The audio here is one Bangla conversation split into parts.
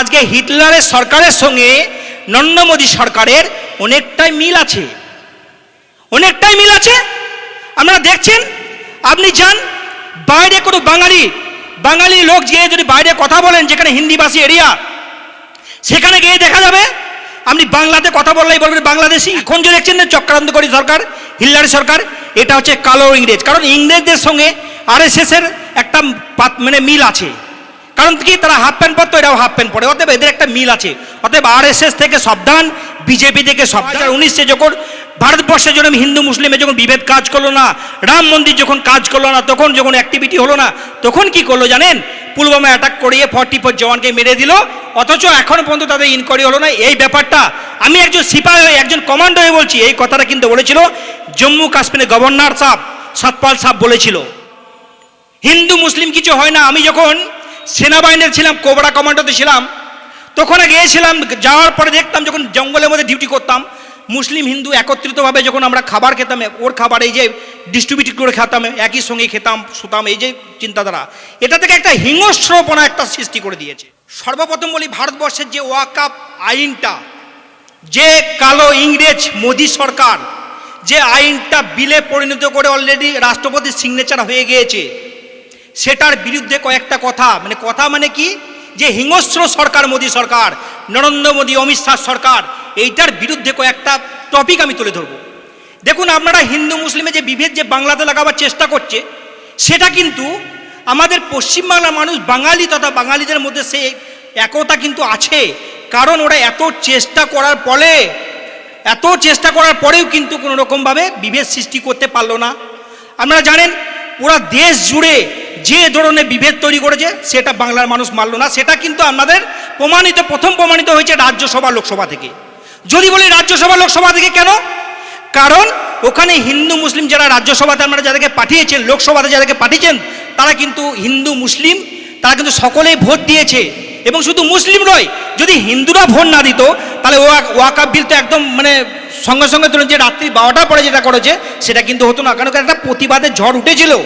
আজকে হিটলারের সরকারের সঙ্গে নরেন্দ্র মোদী সরকারের অনেকটাই মিল আছে। অনেকটাই মিল আছে। আপনারা দেখছেন? আপনি যান, বাইরে কোনো বাঙালি বাঙালি লোক গিয়ে যদি বাইরে কথা বলেন, যেখানে হিন্দিভাষী এরিয়া, সেখানে গিয়ে দেখা যাবে, আপনি বাংলাতে কথা বললেই বলবেন, বাংলাদেশি। এখন যে দেখছেন না চক্রান্তকারী সরকার হিল্লারি সরকার, এটা হচ্ছে কালো ইংরেজ। কারণ ইংরেজদের সঙ্গে আরএসএস এর একটা মানে মিল আছে। কারণ কি তারা হাফ প্যান্ট পরতো এরাও হাফ প্যান্ট পরে। অতএব এদের একটা মিল আছে। অতএব আরএসএস থেকে সাবধান বিজেপি থেকে সাবধান। উনিশে যখন ভারতবর্ষে যখন হিন্দু মুসলিমে যখন বিভেদ কাজ করল না রাম মন্দির যখন কাজ করল না তখন যখন অ্যাক্টিভিটি হলো না তখন কি করল জানেন? পুলবামা অ্যাটাক করিয়ে ফর্টি ফোর জওয়ানকে মেরে দিল। অথচ এখনও পর্যন্ত তাদের ইনকোয়ারি হলো না। এই ব্যাপারটা আমি একজন সিপাহি হয়ে একজন কমান্ডো হয়ে বলছি এই কথাটা কিন্তু বলেছিল জম্মু কাশ্মীরের গভর্নর সাহ সতপাল সাহ বলেছিল। হিন্দু মুসলিম কিছু হয় না। আমি যখন সেনাবাহিনীর ছিলাম, কোবরা কমান্ডোতে ছিলাম। তখন গিয়েছিলাম, যাওয়ার পরে দেখতাম যখন জঙ্গলের মধ্যে ডিউটি করতাম, মুসলিম, হিন্দু একত্রিতভাবে যখন আমরা খাবার খেতাম, ওর খাবার এই যে ডিস্ট্রিবিউট করে খেতাম, একই সঙ্গে খেতাম, শুতাম, এই যে চিন্তাধারা। এটা থেকে একটা হিংস্রপনা একটা সৃষ্টি করে দিয়েছে। সর্বপ্রথম বলি ভারতবর্ষের যে ওয়াকাপ আইনটা, যে কালো ইংরেজ মোদী সরকার, যে আইনটা বিলে পরিণত করে অলরেডি রাষ্ট্রপতির সিগনেচার হয়ে গিয়েছে সেটার বিরুদ্ধে কয়েকটা কথা। মানে কথা মানে কি? যে হিংস্র সরকার মোদী সরকার, নরেন্দ্র মোদী, অমিত শাহ সরকার, এইটার বিরুদ্ধে কয়েকটা টপিক আমি তুলে ধরব। দেখুন, আপনারা হিন্দু, মুসলিমে যে বিভেদ যে বাংলাতে লাগাবার চেষ্টা করছে, সেটা কিন্তু আমাদের পশ্চিমবাংলার মানুষ বাঙালি তথা বাঙালিদের মধ্যে সে একতা কিন্তু আছে। কারণ ওরা এত চেষ্টা করার ফলে, এত চেষ্টা করার পরেও কিন্তু কোনো রকমভাবে বিভেদ সৃষ্টি করতে পারল না। আপনারা জানেন, পুরা দেশ জুড়ে যে ধরনের বিভেদ তৈরি করেছে, সেটা বাংলার মানুষ মানল না। সেটা কিন্তু আমাদের প্রমাণিত, প্রথম প্রমাণিত হয়েছে রাজ্যসভা, লোকসভা থেকে। যদি বলি রাজ্যসভা, লোকসভা থেকে কেন? কারণ ওখানে হিন্দু, মুসলিম যারা রাজ্যসভাতে আপনারা যাদেরকে পাঠিয়েছেন, লোকসভাতে যাদেরকে পাঠিয়েছেন, তারা কিন্তু হিন্দু, মুসলিম, তারা কিন্তু সকলেই ভোট দিয়েছে। এবং শুধু মুসলিম নয়, যদি হিন্দুরা ভোট না দিত, তাহলে ওয়া- ওয়াকাব বিল তো একদম মানে সঙ্গে সঙ্গে ধরুন যে রাত্রি বারোটা পরে যেটা করেছে, সেটা কিন্তু হতো না। কারণ একটা প্রতিবাদের ঝড় উঠেছিল।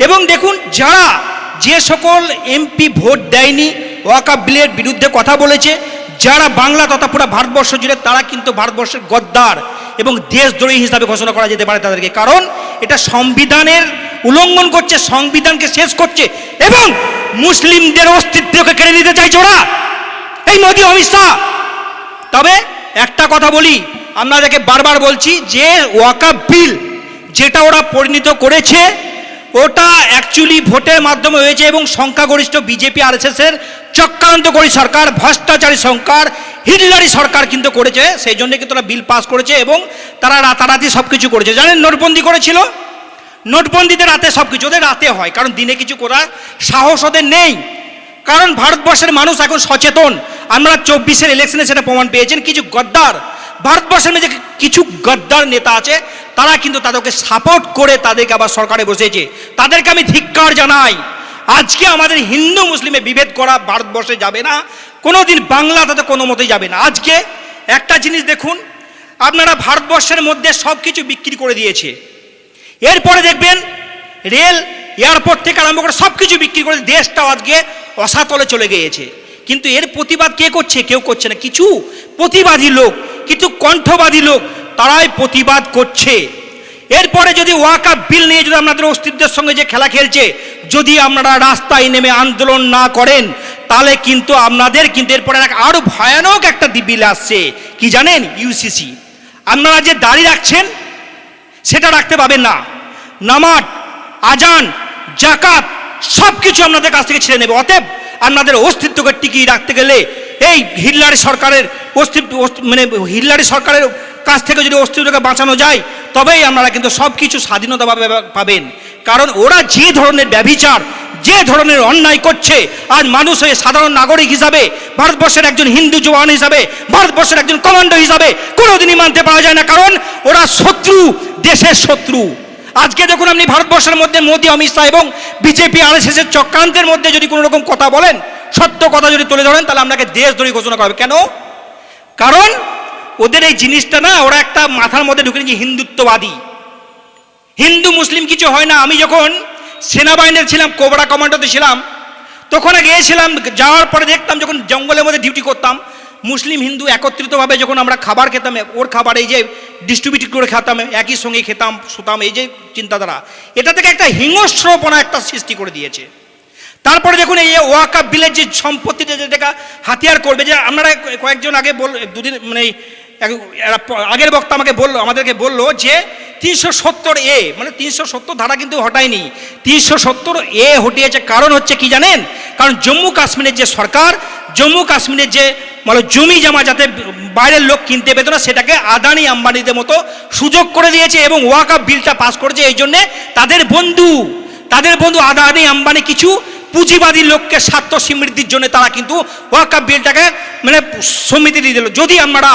এবং দেখুন, যারা যে সকল এমপি ভোট দেয়নি ওয়াকাব বিলের বিরুদ্ধে কথা বলেছে, যারা বাংলা তথা পুরো ভারতবর্ষ জুড়ে, তারা কিন্তু ভারতবর্ষের গদ্দার এবং দেশদ্রোহী হিসাবে ঘোষণা করা যেতে পারে তাদেরকে। কারণ, এটা সংবিধানের উল্লঙ্ঘন করছে, সংবিধানকে শেষ করছে এবং মুসলিমদের অস্তিত্বকে কেড়ে নিতে চাইছে ওরা। এই মোদী, অমিত শাহ। তবে একটা কথা বলি, আপনাদেরকে বারবার বলছি, যে ওয়াকাব বিল যেটা ওরা পরিণত করেছে ওটা অ্যাকচুয়ালি ভোটের মাধ্যমে হয়েছে এবং সংখ্যাগরিষ্ঠ বিজেপি আর এর চক্রান্তকারী সরকার, ভ্রষ্টাচারী সরকার, হিটলারি সরকার কিন্তু করেছে, সেই জন্য কিন্তু ওরা বিল পাস করেছে এবং তারা রাতারাতি সব কিছু করেছে। জানেন নোটবন্দি করেছিল? নোটবন্দিতে রাতে সব কিছু ওদের রাতে হয়, কারণ দিনে কিছু করার সাহস ওদের নেই। কারণ ভারতবর্ষের মানুষ এখন সচেতন। আমরা চব্বিশের ইলেকশনে সেটা প্রমাণ পেয়েছেন, কিছু গদ্দার, ভারতবর্ষের মধ্যে কিছু গদ্দার নেতা আছে তারা কিন্তু তাদেরকে সাপোর্ট করে তাদেরকে আবার সরকারে বসেছে তাদেরকে আমি ধিক্কার জানাই। আজকে আমাদের হিন্দু মুসলিমে বিভেদ করা ভারতবর্ষে যাবে না। কোনোদিন বাংলা তাতে কোনো মতেই যাবে না। আজকে একটা জিনিস দেখুন, আপনারা ভারতবর্ষের মধ্যে সব কিছু বিক্রি করে দিয়েছে। এরপরে দেখবেন, রেল, এয়ারপোর্ট থেকে আরম্ভ করে সব কিছু বিক্রি করে দেশটাও আজকে অসাতলে চলে গিয়েছে। কিন্তু এর প্রতিবাদ কে করছে, কেউ করছে না। কিছু প্রতিবাদী লোক কিন্তু কণ্ঠবাদী লোক তারাই প্রতিবাদ করছে। এরপরে যদি ওয়াকা বিল নিয়ে যদি আপনাদের অস্তিত্বের সঙ্গে যে খেলা খেলছে, যদি আপনারা রাস্তায় নেমে আন্দোলন না করেন, তাহলে কিন্তু আপনাদের কিন্তু এরপরে এক আরও ভয়ানক একটা বিল আসছে। কি জানেন? ইউসিসি আপনারা যে দাড়ি রাখছেন, সেটা রাখতে পাবেন না। নামাজ, আজান জাকাত সব কিছু আপনাদের কাছ থেকে ছেড়ে নেবে। অতএব আপনাদের অস্তিত্বকে টিকিয়ে রাখতে গেলে এই হিটলারি সরকারের অস্তিত্ব অস্তি- মানে হিটলারি সরকারের কাছ থেকে যদি অস্তিত্বকে বাঁচানো যায়, তবেই আপনারা কিন্তু সব কিছু স্বাধীনতা পাবে- পাবেন। কারণ ওরা যে ধরনের ব্যভিচার, যে ধরনের অন্যায় করছে আজ মানুষ হয়ে সাধারণ নাগরিক হিসাবে, ভারতবর্ষের একজন হিন্দু জওয়ান হিসাবে, ভারতবর্ষের একজন কমান্ডো হিসাবে কোনোদিনই মানতে পারা যায় না, কারণ ওরা শত্রু, দেশের শত্রু। আজকে দেখুন আপনি ভারতবর্ষের মধ্যে মোদী, অমিত শাহ এবং বিজেপি আর এর চক্রান্তের মধ্যে যদি কোনো রকম কথা বলেন, সত্য কথা যদি তুলে ধরেন, তাহলে আপনাকে দেশদ্রোহী ঘোষণা করা হবে। কেন? কারণ ওদের এই জিনিসটা না, ওরা একটা মাথার মধ্যে ঢুকে নিয়েছে, হিন্দুত্ববাদী। হিন্দু মুসলিম কিছু হয় না। আমি যখন সেনাবাহিনীর ছিলাম, কোবরা কমান্ডোতে ছিলাম, তখন গিয়েছিলাম, যাওয়ার পরে দেখতাম যখন জঙ্গলের মধ্যে ডিউটি করতাম, মুসলিম, হিন্দু একত্রিতভাবে যখন আমরা খাবার খেতাম, ওর খাবার এই যে ডিস্ট্রিবিউট করে খেতাম, একই সঙ্গে খেতাম, শুতাম, এই যে চিন্তাধারা। এটা থেকে একটা হিংস্রপনা একটা সৃষ্টি করে দিয়েছে। তারপরে দেখুন এই ওয়াকা বিলের যে সম্পত্তিটা যেটা হাতিয়ার করবে, যে আপনারা কয়েকজন আগে বল দুদিন মানে আগের বক্তা আমাকে বলল, আমাদেরকে বলল যে তিনশো সত্তর এ মানে তিনশো সত্তর ধারা কিন্তু হটায়নি। তিনশো সত্তর এ হটিয়েছে কারণ হচ্ছে কি জানেন? কারণ জম্মু কাশ্মীরের যে সরকার, জম্মু কাশ্মীরের যে মানে জমি জমা যাতে বাইরের লোক কিনতে পেত না, সেটাকে আদানি আম্বানিদের মতো সুযোগ করে দিয়েছে এবং ওয়াকা বিলটা পাস করেছে। এই জন্যে তাদের বন্ধু তাদের বন্ধু আদানি আম্বানি কিছু পুঁজিবাদী লোককে স্বার্থ সমৃদ্ধির জন্য তারা কিন্তু ওয়াকাপ বিলটাকে মানে সমিতি দিয়ে দিল। যদি আমরা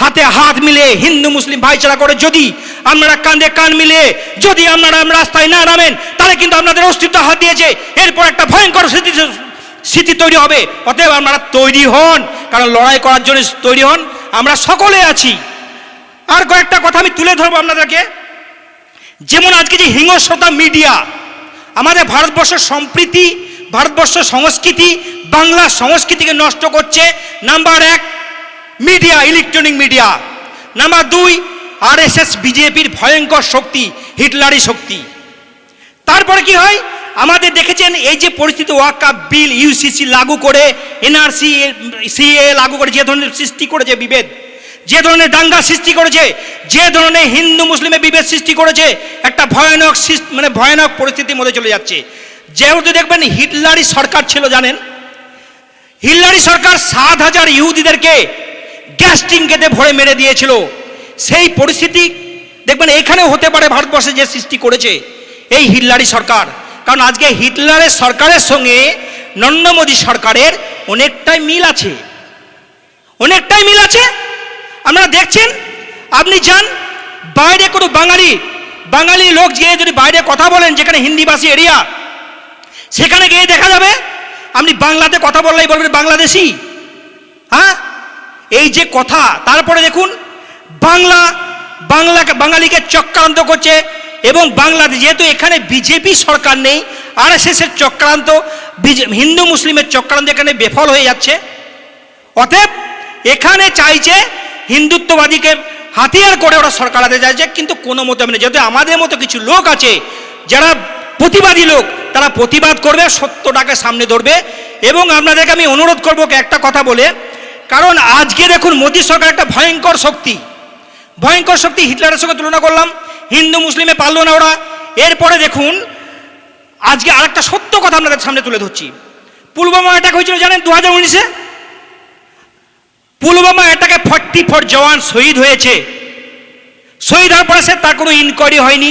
হাতে হাত মিলে হিন্দু মুসলিম ভাইচারা করে যদি আপনারা কাঁধে কান মিলে যদি আপনারা রাস্তায় না নামেন, তাহলে কিন্তু আপনাদের অস্তিত্ব হাত দিয়েছে। এরপর একটা ভয়ঙ্কর স্মৃতি স্মৃতি তৈরি হবে। অতএব আপনারা তৈরি হন, কারণ লড়াই করার জন্য তৈরি হন। আমরা সকলে আছি। আর কয়েকটা কথা আমি তুলে ধরবো আপনাদেরকে। যেমন আজকে যে হিংস্রতা মিডিয়া, আমাদের ভারতবর্ষের সম্প্রীতি ভারতবর্ষের সংস্কৃতি, বাংলা সংস্কৃতিকে নষ্ট করছে। নাম্বার এক মিডিয়া ইলেকট্রনিক মিডিয়া নাম্বার দুই আরএসএস বিজেপির ভয়ঙ্কর শক্তি হিটলারি শক্তি। তারপরে কি হয়? আমাদের দেখেছেন এই যে পরিস্থিতি ওয়াকা বিল ইউসিসি লাগু করে এনআরসি সিএ লাগু করে, যে ধরনের সৃষ্টি করেছে বিভেদ, যে ধরনের দাঙ্গা সৃষ্টি করেছে, যে ধরনের হিন্দু মুসলিমের বিভেদ সৃষ্টি করেছে, একটা ভয়ানক মানে ভয়ানক পরিস্থিতির মধ্যে চলে যাচ্ছে। যেহেতু দেখবেন হিটলারি সরকার ছিল, জানেন? হিটলারি সরকার সাত হাজার ইহুদিদেরকে গ্যাস টিঙ্কেতে ভরে মেরে দিয়েছিল। সেই পরিস্থিতি দেখবেন এখানেও হতে পারে ভারতবর্ষে যে সৃষ্টি করেছে এই হিটলারি সরকার। কারণ আজকে হিটলারের সরকারের সঙ্গে নরেন্দ্র মোদী সরকারের অনেকটাই মিল আছে। অনেকটাই মিল আছে। আপনারা দেখছেন, আপনি যান, বাইরে কোনো বাঙালি বাঙালি লোক গিয়ে যদি বাইরে কথা বলেন যেখানে হিন্দিভাষী এরিয়া, সেখানে গিয়ে দেখা যাবে, আপনি বাংলাতে কথা বললেই বলবেন বাংলাদেশি। হ্যাঁ? এই যে কথা, তারপরে দেখুন, বাংলা বাংলাকে বাঙালিকে চক্রান্ত করছে এবং বাংলাদেশ যেহেতু এখানে বিজেপি সরকার নেই আর এর চক্রান্ত হিন্দু মুসলিমের চক্রান্ত এখানে বেফল হয়ে যাচ্ছে। অতএব এখানে চাইছে হিন্দুত্ববাদীকে হাতিয়ার করে ওরা সরকার হাতে চাইছে, কিন্তু কোনো মতো হবে না। যেহেতু আমাদের মতো কিছু লোক আছে, যারা প্রতিবাদী লোক, তারা প্রতিবাদ করবে, সত্যটাকে সামনে ধরবে। এবং আপনাদেরকে আমি অনুরোধ করব, একটা কথা বলে কারণ আজকে দেখুন মোদী সরকার একটা ভয়ঙ্কর শক্তি। ভয়ঙ্কর শক্তি হিটলারের সঙ্গে তুলনা করলাম, হিন্দু, মুসলিমে পারল না ওরা। এরপরে দেখুন, আজকে আরেকটা সত্য কথা আপনাদের সামনে তুলে ধরছি। পুলবামা অ্যাটাক হয়েছিল জানেন দু হাজার উনিশে? পুলবামা অ্যাটাকে ফর্টি ফোর জওয়ান শহীদ হয়েছে। শহীদ হওয়ার পরে সে তার কোনো ইনকোয়ারি হয়নি।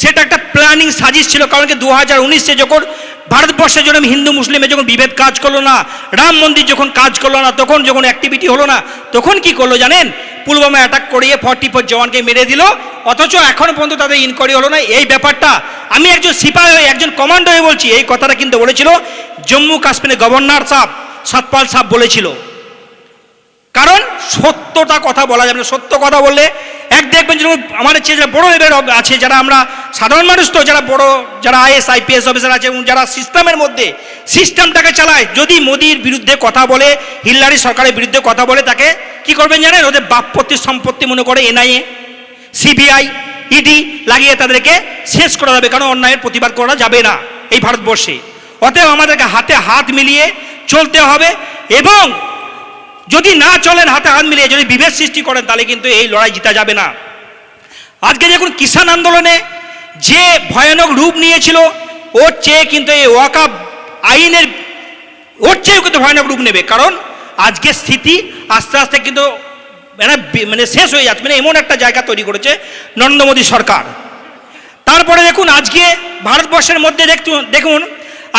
সেটা একটা প্ল্যানিং সাজিশ ছিল, কারণ কি দু হাজার উনিশে যখন ভারতবর্ষে যখন হিন্দু মুসলিমে যখন বিভেদ কাজ করল না, রাম মন্দির যখন কাজ করল না, তখন যখন অ্যাক্টিভিটি হলো না, তখন কি করল জানেন? পুলবামা অ্যাটাক করিয়ে ফর্টি ফোর জওয়ানকে মেরে দিল, অথচ এখনও পর্যন্ত তাদের ইনকোয়ারি হলো না। এই ব্যাপারটা আমি একজন সিপাহি হয়ে, একজন কমান্ডো হয়ে বলছি, এই কথাটা কিন্তু বলেছিল জম্মু কাশ্মীরের গভর্নর সাহেব, সতপাল সাহেব বলেছিল। কারণ সত্যটা কথা বলা যাবে না। সত্য কথা বললে দেখবেন যেরকম আমাদের চেয়ে যারা বড় লেভেল আছে, যারা আমরা সাধারণ মানুষ তো, যারা বড়, যারা আইএস আইপিএস অফিসার আছে, এবং যারা সিস্টেমের মধ্যে, সিস্টেমটাকে চালায়, যদি মোদির বিরুদ্ধে কথা বলে হিল্লারি সরকারের বিরুদ্ধে কথা বলে, তাকে কি করবেন জানেন? ওদের বাপপত্তির সম্পত্তি মনে করে এনআইএ, সিবিআই, ইডি লাগিয়ে তাদেরকে শেষ করা যাবে, কারণ অন্যায়ের প্রতিবাদ করা যাবে না এই ভারতবর্ষে। অতএব আমাদেরকে হাতে হাত মিলিয়ে চলতে হবে, এবং যদি না চলেন, হাতে হাত মিলিয়ে যদি বিভেদ সৃষ্টি করেন, তাহলে কিন্তু এই লড়াই জিতা যাবে না। আজকে দেখুন কিষাণ আন্দোলনে যে ভয়ানক রূপ নিয়েছিল, ওর চেয়ে কিন্তু এই ওয়াকাব আইনের, ওর চেয়েও কিন্তু ভয়ানক রূপ নেবে। কারণ আজকের স্থিতি আস্তে আস্তে কিন্তু মানে মানে শেষ হয়ে যাচ্ছে মানে এমন একটা জায়গা তৈরি করেছে নরেন্দ্র মোদী সরকার। তারপরে দেখুন আজকে ভারতবর্ষের মধ্যে দেখুন দেখুন,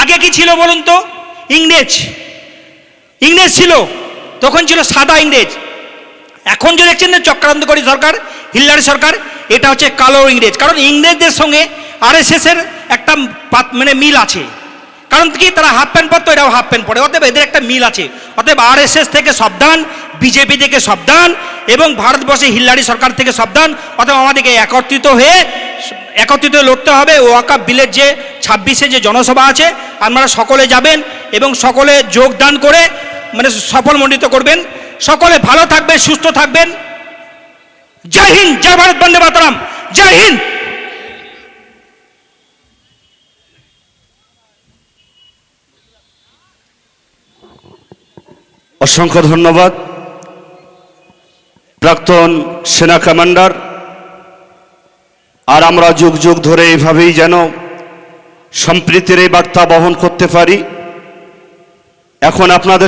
আগে কি ছিল বলুন তো? ইংরেজ। ইংরেজ ছিল, তখন ছিল সাদা ইংরেজ। এখন যে দেখছেন না চক্রান্তকারী সরকার হিল্লারি সরকার, এটা হচ্ছে কালো ইংরেজ। কারণ ইংরেজদের সঙ্গে আরএসএসের একটা মানে মিল আছে। কারণ কি, তারা হাফ প্যান্ট পরতো, এরাও হাফ প্যান্ট পরে। অতএব এদের একটা মিল আছে। অতএব আরএসএস থেকে সাবধান, বিজেপি থেকে সাবধান, এবং ভারতবর্ষে হিল্লারি সরকার থেকে সাবধান। অতএব আমাদেরকে একত্রিত হয়ে, একত্রিত লড়তে হবে। ওয়াকা বিলের যে ছাব্বিশে যে জনসভা আছে, আপনারা সকলে যাবেন, এবং সকলে যোগদান করে মানে সফলমণ্ডিত করবেন। সকলে ভালো থাকবেন, সুস্থ থাকবেন। জয় হিন্দ, জয় ভারত, বন্দে মাতরম, জয় হিন্দ। অসংখ্য ধন্যবাদ। প্রাক্তন সেনা কমান্ডার, আর আমরা যুগ যুগ ধরে এইভাবেই যেন সম্প্রীতির এই বার্তা বহন করতে পারি। এখন আপনাদের